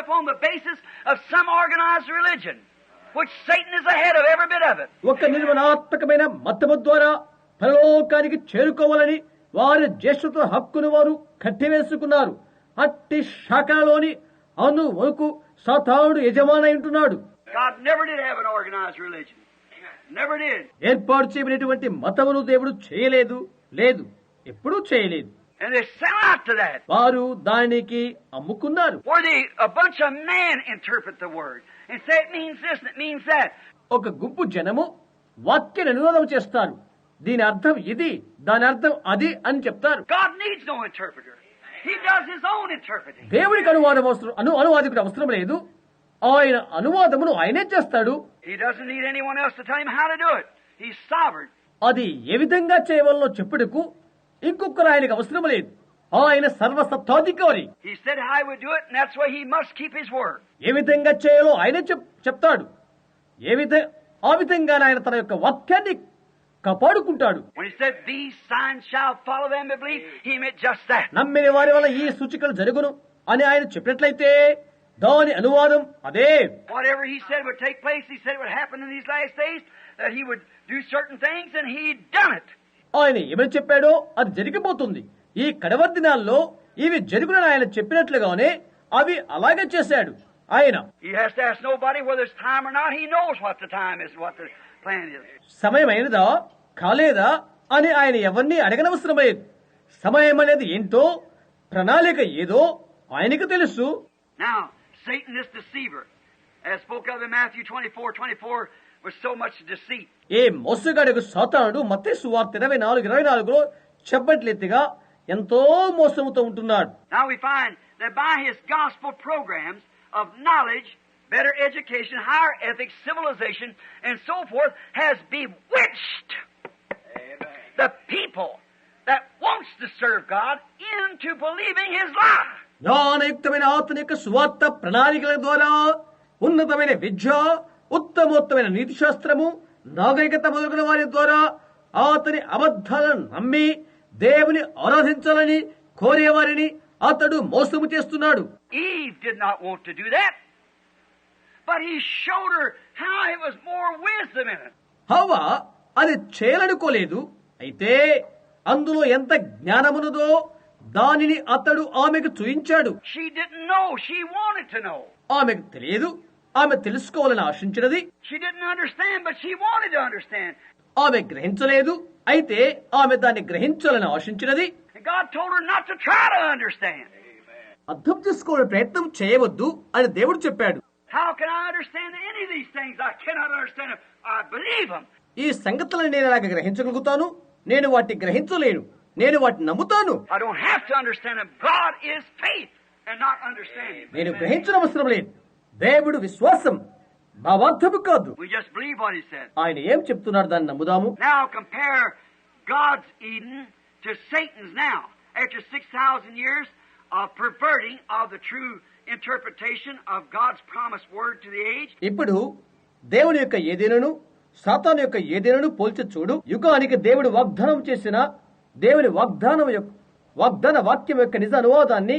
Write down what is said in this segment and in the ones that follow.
upon the basis of some organized religion, which Satan is ahead of every bit of it. ఒక నిర్మలాత్మకమైన మతము ద్వారా పరలోకానికి చేరుకోవాలని వారి జ్యేష్ఠత్వ హక్కును వారు కట్టివేసుకున్నారు అట్టి శాఖలోని అను వరకు సాతానుడు యజమానై ఉంటున్నాడు God never did have an organized religion. Never did. ఏర్పాటు చేయబడినటువంటి మతమును దేవుడు చేయలేదు లేదు ఎప్పుడూ చేయలేదు And they sell out to that. వారు దానికి అమ్ముకున్నారు Where they, a bunch of men interpret the word and say it means this and it means that. ఒక గుంపు జనము వాక్య అనువాదం చేస్తారు దీని అర్థం ఇది దాని అర్థం అది అని చెప్తారు God needs no interpreter. He does his own interpreting. దేవుడికి అనువాదం అవసరం అను అనువాదికుడు అవసరం లేదు ఆయన అనువాదమును ఆయనే చేస్తాడు He doesn't need anyone else to tell him how to do it. He's sovereign. అది ఏ విధంగా చేయవలనో చెప్పుటకు ఇంకొకరు ఆయనకు అవసరం లేదు. ఆయన సర్వసత్వాధికారి ఏ విధంగా చేయాలో ఆయన చెప్తాడు. ఏ విధంగా ఆ విధంగా ఆయన తన యొక్క వాక్యాన్ని కపాడుకుంటాడు. నమ్మిన వారి వల్ల ఈ సూచికలు జరుగును అని ఆయన చెప్పినట్లయితే దాని అనువాదం అదే. ఏ ఆయన ఏమని చెప్పాడో అది జరిగిపోతుంది. ఈ కడవర్ దినాల్లో ఇవి జరుగునని ఆయన చెప్పినట్లుగానే అవి అలాగే చేశాడు. ఆయన. సమయమైనదా కాలేదా అని ఆయన ఎవరిని అడగనవసరం లేదు సమయం అనేది ఏంటో ప్రణాళిక ఏదో ఆయనకు తెలుసు. Now, Satan, this deceiver, as spoke of in Matthew 24, 24, was so much deceit. ఏ మోసగాడుకు సాతానుడు మత్తే సువార్త ఇరవై నాలుగు ఇరవై నాలుగులో చెప్పట్లెత్తిగా ఎంతో మోసముతో ఉంటున్నాడు Now we find that by his gospel programs of knowledge, better education, higher ethics, civilization, and so forth, has bewitched the people that wants to serve God into believing his lie. జ్ఞానయుక్తమైన ఆత్మనిక సువార్త ప్రణాళికల ద్వారా ఉన్నతమైన విద్య ఉత్తమోత్తమైన నీతి శాస్త్రము నాగరికత మొదలైన వారి ద్వారా అతని అబద్ధాలను నమ్మి దేవుని ఆరాధించాలని కోరేవారిని అతడు మోసము చేస్తున్నాడు. హవ్వ అది చేయాలనుకోలేదు అయితే అందులో ఎంత జ్ఞానమున్నదో దానిని అతడు ఆమెకు చూయించాడు. ఆమెకు తెలియదు ఆమె తెలుసుకోవాలని ఆశించినది. ఆమె గ్రహించలేదు. అయితే ఆమె దాన్ని గ్రహించాలని ఆశించినది. అర్థం చేసుకోవాలని ప్రయత్నం చేయవద్దు అని దేవుడు చెప్పాడు. ఈ సంగతులను నేను అలాగ గ్రహించగలుగుతాను. నేను వాటిని గ్రహించలేను. నేను వాటిని నమ్ముతాను. నేను గ్రహించడం అవసరం లేదు. దేవుడు విశ్వాసం. మా వాక్యము కాదు. ఆయన ఏం చెప్తున్నారు దాన్ని నమ్ముదాము? ఇప్పుడు దేవుని యొక్క ఏదైనను సాతాను యొక్క ఏదైనను పోల్చి చూడు. యుగానికి దేవుడు వాగ్దానం చేసిన దేవుని వాగ్దానం వాగ్దాన వాక్యం యొక్క నిజ అనువాదాన్ని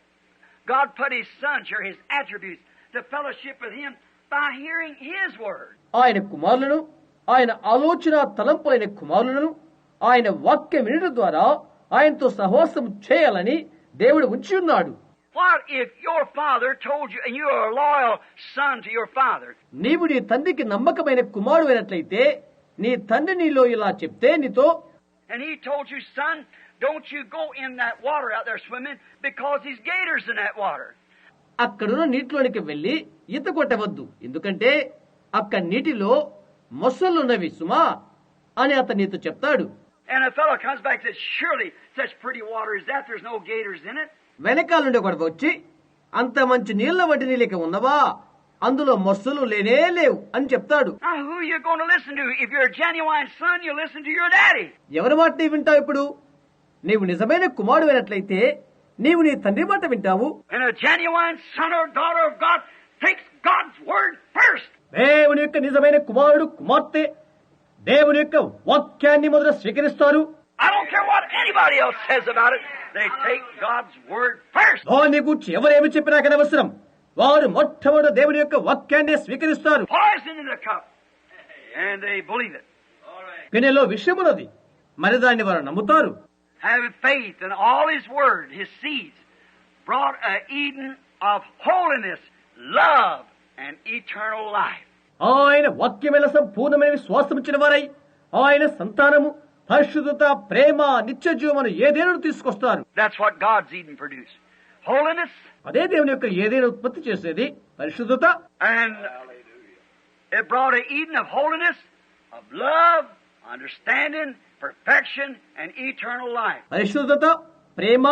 God put His sons here, His attributes, to fellowship with Him by hearing His word. ఆయన కుమారులను ఆయన ఆలోచన తలంపులైన కుమారులను ఆయన వాక్యం వినడం ద్వారా ఆయనతో సహవాసం చేయాలని దేవుడు ఉంచి ఉన్నాడు What if your father told you, and you are a loyal son to your father, నీవు నీ తండ్రికి నమ్మకమైన కుమారుడు అయినట్లయితే నీ తండ్రి నీలో ఇలా చెప్తే నీతో and he told you, son, Don't you go in that water out there swimming because అక్కడున్న నీటిలోనికి వెళ్ళి ఈత కొట్టవద్దు. ఎందుకంటే అక్కడ నీటిలో మొసళ్ళు ఉన్నవి సుమా అని అతని ఈత చెప్తాడు. వెనకాల నుండి ఒకటి వచ్చి అంత మంచి నీళ్ళ వంటి నీళ్ళకి ఉన్నవా? అందులో మొసలు లేనే లేవు అని చెప్తాడు. ఎవరి మాట వింటావు ఇప్పుడు? నీవు నిజమైన కుమారుడైనట్లయితే నీవు నీ తండ్రి మాట వింటావు. దేవుని యొక్క నిజమైన కుమారుడు కుమార్తె దేవుని యొక్క వాక్యాన్ని మొదట స్వీకరిస్తారు. దాన్ని గురించి ఎవరేమి చెప్పినా కానీ అవసరం. వారు మొట్టమొదటి దేవుని యొక్క వాక్యాన్ని స్వీకరిస్తారు. It. గిన్నెలో విషయమున్నది మరి దాన్ని వారు నమ్ముతారు. Having faith in all His word, His seeds, brought a Eden of holiness, love, and eternal life. ఆయన వాక్యమైన సంపూర్ణమైన విశ్వాసం ఇచ్చిన వారై ఆయన సంతానము పరిశుద్ధత ప్రేమ నిత్య జీవమును ఏదేను తీసుకొస్తారు That's what God's Eden produced. Holiness అదే దేవుని యొక్క ఏదైనా ఉత్పత్తి చేసేది పరిశుద్ధత and it brought an Eden of holiness, of love, understanding, perfection, and eternal life. పరిశుద్ధత ప్రేమ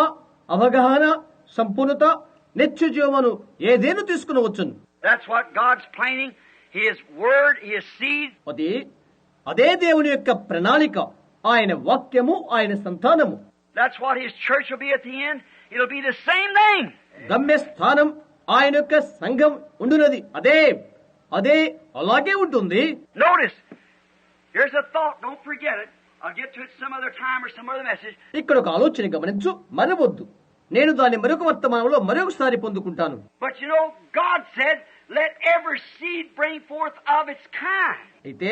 అవగాహన సంపూర్ణత నిత్య జీవమును ఏదేను తీసుకుని వచ్చును That's what God's planning, His word, His seed. అది అదే దేవుని యొక్క ప్రణాళిక ఆయన వాక్యము ఆయన సంతానము That's what His church will be at the end. It'll be the same thing. గమ్య స్థానం ఆయన యొక్క సంఘం ఉండునది అదే అదే అలాగే ఉంటుంది Notice, here's a thought. Don't forget it. ఇక్కడ ఒక ఆలోచన గమనించు మరవద్దు. నేను దాన్ని మరొక వర్తమానంలో మరొకసారి పొందుకుంటాను. అయితే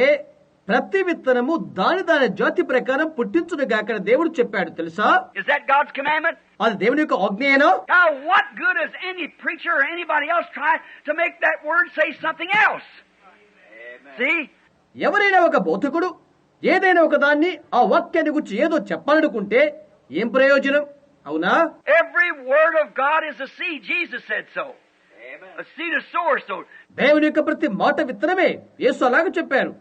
ప్రతి విత్తనము దాని దాని జాతి ప్రకారం పుట్టించును గాకని దేవుడు చెప్పాడు తెలుసా? అది దేవుని యొక్క ఆజ్ఞయనో ఎవరైనా ఒక బోధకుడు ఏదైనా ఒక దాన్ని ఆ వాక్యాన్ని గురించి ఏదో చెప్పాలనుకుంటే ఏం ప్రయోజనం అవునా Every word of God is a seed. Jesus said so. A seed of sower sowed. దేవుని యొక్క ప్రతి మాట విత్తనమే యేసు అలాగే చెప్పారు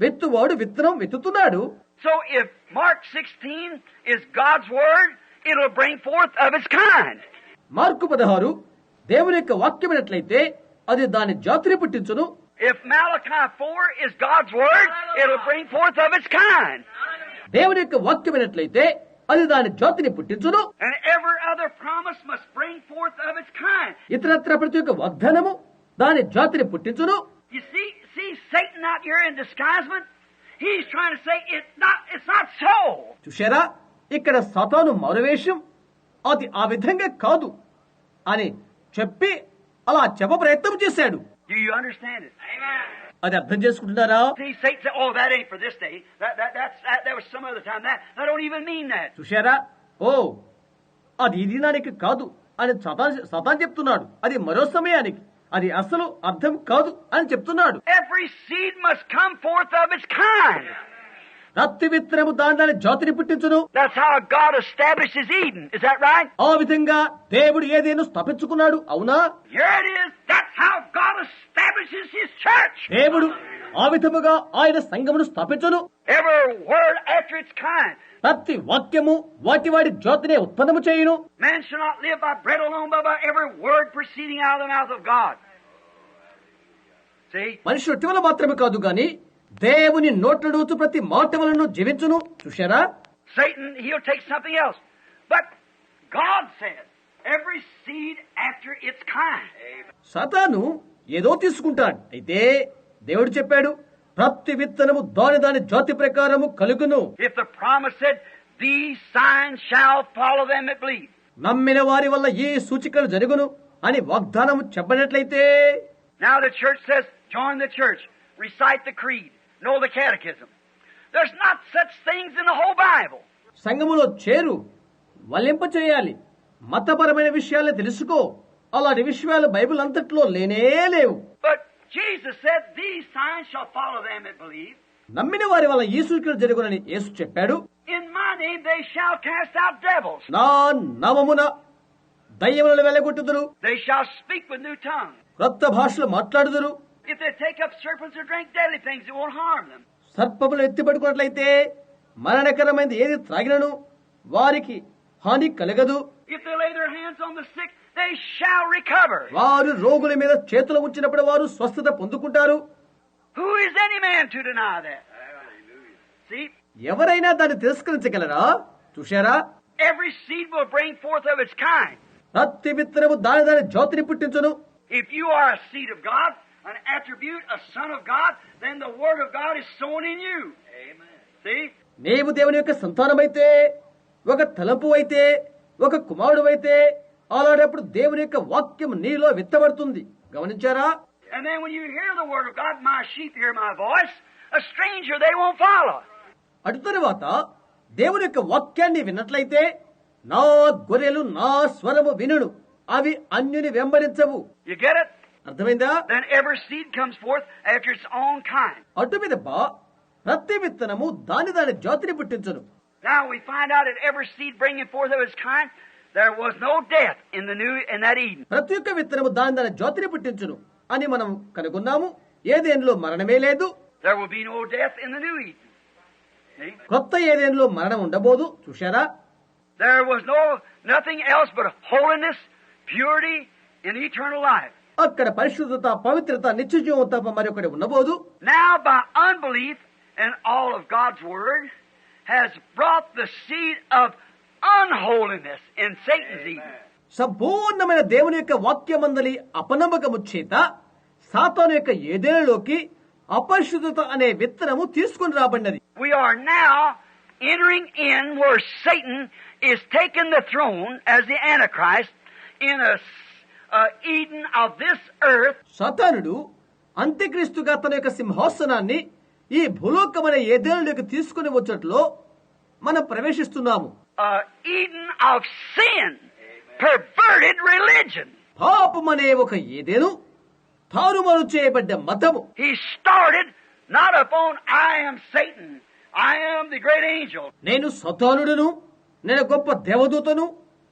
విత్తువాడు విత్తనం విత్తుతున్నాడు So if Mark 16 is God's word, it'll bring forth of its kind. Mark పదహారు దేవుని యొక్క వాక్యమైనట్లయితే అది దాని జాతిని పుట్టించును If Malachi 4 is God's word, it'll bring forth దేవుని యొక్క వాక్యమైనట్లయితే అది దాని జ్యోతిని పుట్టించును. ఇతరత్ర ప్రతి యొక్క వాగ్దానము దాని జ్యోతిని పుట్టించును. చూశారా? ఇక్కడ సతాను మరువేషం అది ఆ విధంగా కాదు అని చెప్పి అలా చెప్ప ప్రయత్నం చేశాడు. Do you understand it? Amen. అది అర్థం చేసుకుంటున్నారా See, Satan said, "Oh, that ain't for this day. That that that's that, that was some other time. That that don't even mean that." చూశారా ఓ అది ఈ దినానికి కాదు అని సతాన్ సతాన్ చెప్తున్నాడు అది మరో సమయానికి అది అసలు అర్థం కాదు అని చెప్తున్నాడు Every seed must come forth of its kind. రక్తి విత్తనము దాని జ్యోతిని పుట్టించును. ఆ విధంగా దేవుడు ఏదేను స్థాపించుకున్నాడు అవునా? దేవుడు ఆ విధముగా ఆయన సంఘమును స్థాపించును. ప్రతి వాక్యము వాటి వాడి జ్యోతినే ఉత్పన్నము చేయును. మనిషి మాత్రమే కాదు కానీ దేవుని నోట్లడుచు ప్రతి మాటములను జీవించును. చూశారా? Satan, he'll take something else. But God says, every Satan ఏదో తీసుకుంటాడు. అయితే దేవుడు చెప్పాడు ప్రతి విత్తనము దాని దాని జాతి ప్రకారము కలుగును. If the promise said the sign follow them నమ్మిన వారి వల్ల ఈ సూచికలు జరుగును అని వాగ్దానం చెప్పనట్లయితే now church says join the know the catechism. There's not such things సంఘములో చేరు వల్లింప చేయాలి. మతపరమైన విషయాలు తెలుసుకో. అలాంటి విషయాలు బైబిల్ అంతట్లో లేనే లేవు. నమ్మిన వారి వల్ల ఈ సూచనలు జరుగునని యేసు చెప్పాడు. నా నమమున దయ్యములను వెళ్ళగొట్టుదురు కొత్త భాషలు మాట్లాడుదురు. సర్పములు ఎత్తిపడుకున్నట్లయితే మరణకరమైనది ఏది త్రాగినను? వారికి హాని కలగదు. వారు రోగుల మీద చేతులు ఉంచినప్పుడు వారు స్వస్థత పొందుకుంటారు. ఎవరైనా దాన్ని తిరస్కరించగలరా? చూశారా? Every seed will bring forth of its kind ప్రతి మిత్రము దాని దాని జ్యోతిని పుట్టించును. If you are seed of God an attribute, a son of God, then the word of God is sown in you. Amen. See? నీవు దేవుని యొక్క సంతానం అయితే ఒక తలంపు అయితే ఒక కుమారుడు అయితే అలాంటప్పుడు దేవుని యొక్క వాక్యం నీలో విత్తబడుతుంది గమనించారా అటు తరువాత దేవుని యొక్క వాక్యాన్ని విన్నట్లయితే నా గొర్రెలు నా స్వరము వినుడు అవి అన్యుని వెంబడించవు అర్థమైందా Then every seed comes forth after its own kind. అటు మీద ప్రతి విత్తనము దాని దాని జాతిని పుట్టించును Now we find out that every seed bringing forth of its kind, there was no death in the new in that Eden. ప్రతి ఒక్క విత్తనము దాని దాని జాతిని పుట్టించును అని మనం కనుగొన్నాము ఏదేనిలో మరణమే లేదు There will be no death in the new Eden. కొత్త ఏదేనిలో మరణం ఉండబోదు చూశారా There was no nothing else but holiness, purity, and eternal life. అక్కడ పరిశుద్ధత పవిత్రత నిత్యజీవం తప్ప మరొకటి ఉండబోదు. All of God's word seed of unholiness in సంపూర్ణమైన దేవుని యొక్క వాక్య వాక్యమందలి అపనమ్మకము చేత సాతాను యొక్క ఏదేళ్ళలోకి అపరిశుద్ధత అనే విత్తనము తీసుకుని రాబడినది. We are in were is taken the throne as the antichrist in a Eden of this earth. సాతానుడు అంత్యక్రీస్తుగా తన యొక్క సింహాసనాన్ని ఈ భూలోకమైన ఏదేళ్ళలోకి తీసుకుని వచ్చట్లో మనం ప్రవేశిస్తున్నాము. A Eden of sin, perverted religion. పాపం అనే ఒక ఏదేను తారుమారు చేయబడ్డ మతము. He started not upon I am Satan, I am the great angel. నేను సతానుడును నేను గొప్ప దేవదూతను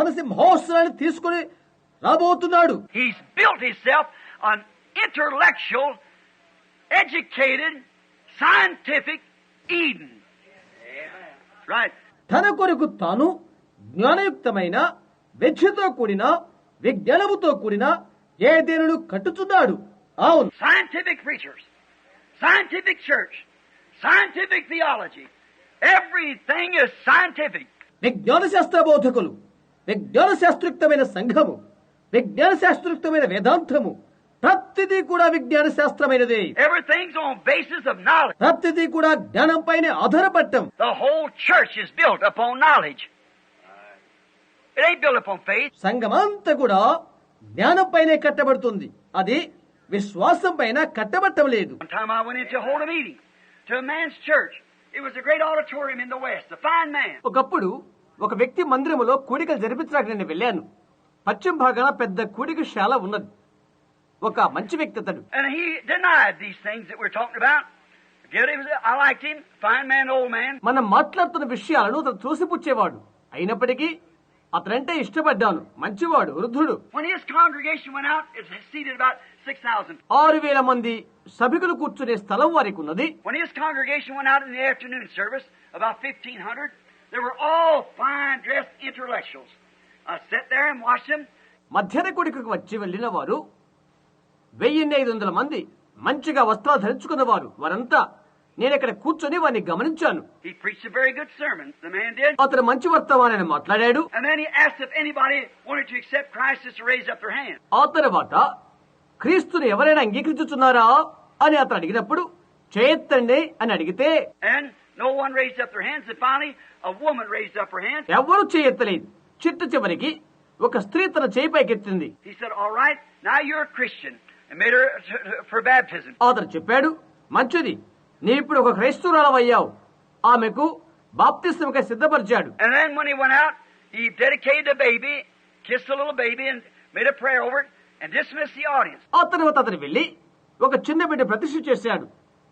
తన సి మహోత్సరాన్ని తీసుకుని రాబోతున్నాడు. తన కొరకు తాను జ్ఞానయుక్తమైన విద్యతో కూడిన విజ్ఞానముతో కూడిన ఏ దేనుడు కట్టుతున్నాడు అవును. Scientific features scientific church scientific theology everything scientific విజ్ఞాన శాస్త్ర బోధకులు విజ్ఞాన శాస్త్రయుక్తమైన సంఘము విజ్ఞాన శాస్త్రయుక్తమైన వేదాంతము ప్రతిది కూడా విజ్ఞాన శాస్త్రమైనది. ప్రతిది కూడా జ్ఞానం జ్ఞానంపైన ఆధారపడటం. హోల్ చర్చ్ నాలెడ్జ్ సంగమంతా కూడా జ్ఞానం పైన కట్టబడుతుంది. అది విశ్వాసం పైన కట్టబట్టం లేదు. ఒకప్పుడు ఒక వ్యక్తి మందిరములో కూడికలు జరిపించడానికి నేను వెళ్ళాను. పశ్చిమ భాగాన పెద్ద కూడిక శాల ఉన్నది. ఒక మంచి వ్యక్తి అతడు. మనం మాట్లాడుతున్న విషయాలను అతను త్రోసిపుచ్చేవాడు అయినప్పటికీ అతనంటే ఇష్టపడ్డాను. మంచివాడు వృద్ధుడు. When his congregation went out, it seated about 6,000. ఆరు వేల మంది సభికులు కూర్చునే స్థలం వారికి ఉన్నది మధ్యన కొడుకు వచ్చి వెళ్ళిన వారు వెయ్యి ఐదు వందల మంది మంచిగా వస్త్రాలు ధరించుకున్న వారు వారంతా నేను ఇక్కడ కూర్చొని వారిని గమనించాను. అతను మంచి వర్తమాన మాట్లాడాడు. ఆ తర్వాత క్రీస్తుని ఎవరైనా అంగీకరించుతున్నారా అని అతను అడిగినప్పుడు చేయత్తండి అని అడిగితే no one raised up their hands. And finally, a woman raised up her hand. ఎవ్వరూ చేయెత్తలేదు చిట్ట చివరికి ఒక స్త్రీ తన చేయి పైకెత్తింది He said, All right, now you're a Christian. And made her for baptism. అతను చెప్పాడు మంచిది నీ ఇప్పుడు ఒక క్రైస్తవురాలవయ్యావు ఆమెకు బాప్తిస్మకై సిద్ధపరిచాడు And then when he went out, he dedicated the baby, kissed the little baby, and made a prayer over it. and dismissed the audience. ఆ తర్వాత అతను వెళ్ళి ఒక చిన్న బిడ్డ ప్రతిష్ఠ చేశాడు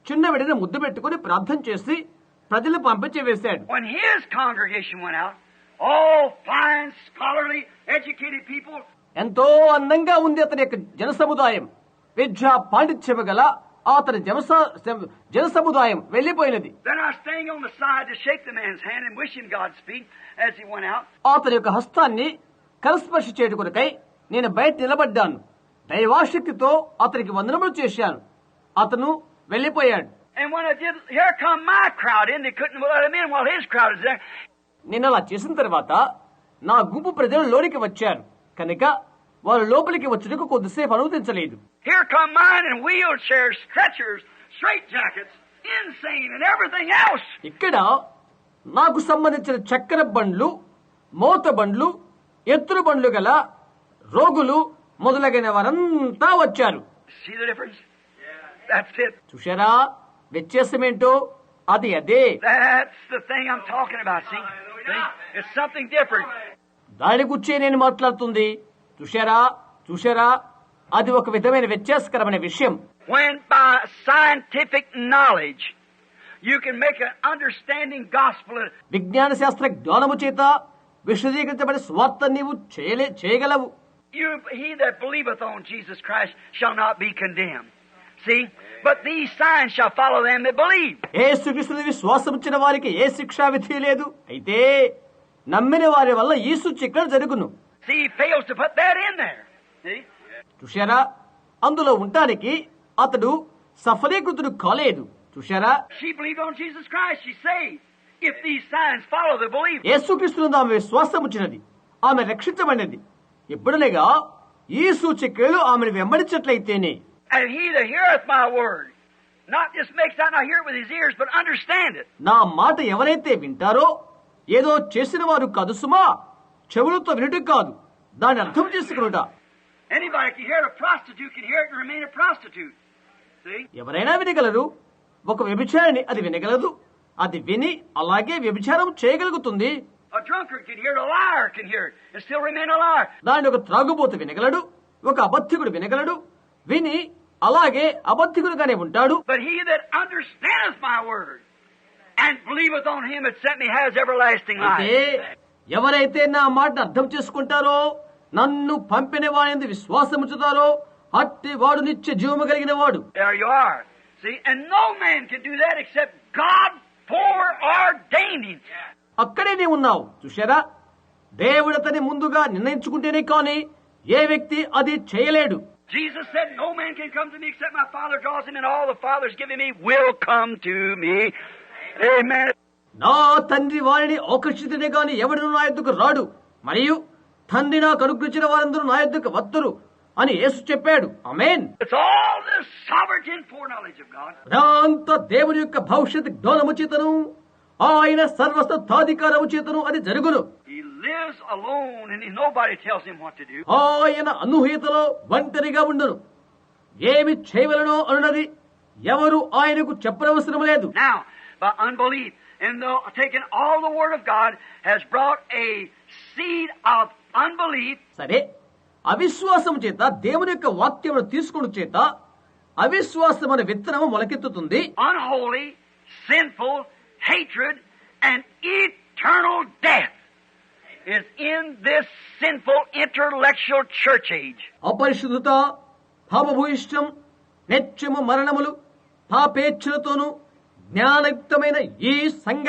చిన్న బిడ్డను ముద్దు పెట్టుకుని ప్రార్థన చేసి ప్రజలు పంపించేవేశాడు one here's congregation one out of fine scholarly educated people ఎంతో అందంగా ఉంది అతని యొక్క జన సముదాయం విద్య పాండిత్యము గల అతని జనస జన సముదాయం వెళ్ళిపోయినది అతని యొక్క హస్తాన్ని కలస్పర్శ చేయకునకై నేను బయట నిలబడ్డాను. దైవాశక్తితో అతనికి వందనములు చేశాను. అతను వెళ్ళిపోయాడు And when I did, here come my crowd in. They నేను అలా చేసిన తర్వాత నా గుంపు ప్రజలు లోనికి వచ్చారు. కనుక వారు లోపలికి వచ్చేందుకు కొద్దిసేపు అనుమతించలేదు. ఇక్కడ నాకు సంబంధించిన చక్కెర బండ్లు మోత బండ్లు ఎత్తులు బండ్లు గల రోగులు మొదలగిన వారంతా వచ్చారు. చూశారా? వ్యత్యాసమేంటో అది అదే different. దాని గురించే నేను మాట్లాడుతుంది చూశారా చూశారా అది ఒక విధమైన వ్యత్యాసకరమైన విషయం When by scientific knowledge you can make an understanding gospel విజ్ఞాన శాస్త్ర జ్ఞానము చేత విశదీకరించబడి స్వార్థ నీవు చేయలే చేయగలవు You, he that believeth on Jesus Christ shall not be condemned. See? But these signs shall follow them that believe. See, fails to put that in there. చూశారా? అందులో ఉండడానికి అతడు సఫలీకృతుడు కాలేదు. చూశారా? యేసుక్రీస్తు ఆమె విశ్వాసం వచ్చినది ఆమె రక్షించబడినది. ఇప్పుడునేగా ఈ సూచికలు ఆమెను వెంబడించట్లయితేనే And he that heareth my word, not just makes that not hear it with his ears, but understand it. నా మాట ఎవరైతే వింటారో ఏదో చేసిన వారు కాదు సుమా చెవులతో వినటం కాదు దాన్ని అర్థం చేసుకునుట Anybody can hear it. A prostitute can hear it and remain a prostitute. See? ఎవరైనా వినగలరు ఒక వ్యభిచారిని అది వినగలదు అది విని అలాగే వ్యభిచారం చేయగలుగుతుంది A drunkard can hear it. A liar can hear it and still remain a liar. దాన్ని ఒక త్రాగుబోతు వినగలడు ఒక అబద్ధికుడు వినగలడు విని అలాగే అబద్ధికునిగానే ఉంటాడు. But he that understands my and believes on him it sent me ఎవరైతే నా మాట అర్థం చేసుకుంటారో నన్ను పంపిన వాడి విశ్వాసం ఉంచుతారో అట్టి వాడు నిత్య జీవము కలిగిన వాడు. There you are see and no man foreordaining అక్కడే నీ ఉన్నావు చూశారా? దేవుడు అతని ముందుగా నిర్ణయించుకుంటేనే కానీ ఏ వ్యక్తి అది చేయలేడు. Jesus said, No man can come to me except my Father draws him, and all the Father's given me will come to me. Amen. నా తండ్రి వారిని ఆకర్షితనే గాని ఎవడు నా యొద్దకు రాడు మరియు తండ్రి నాకు అనుగ్రహించిన వారందరూ నా యొద్దకు వత్తురు అని యేసు చెప్పాడు అమేన్ It's all the sovereignty and foreknowledge of God. అదంతా దేవుని యొక్క భవిష్యత్ జ్ఞానము చేతను ఆయన సర్వస్వాధికార ఉచేతను అది జరుగును. ఆయన అనుహీతలో ఒంటరిగా ఉండను. ఏమి చేయవలనో అన్నది ఎవరు ఆయనకు చెప్పనవసరం లేదు. సరే అవిశ్వాసం చేత దేవుని యొక్క వాక్యం తీసుకుని చేత అవిశ్వాసం అనే విత్తనం మొలకెత్తుతుంది. Unholy sinful hatred, and eternal death is in this sinful intellectual church age. అపరిశుద్ధత పాపభూయిష్టం నెచ్చము మరణములు పాపేచ్ఛలతోనూ జ్ఞానయుక్తమైన ఈ సంఘ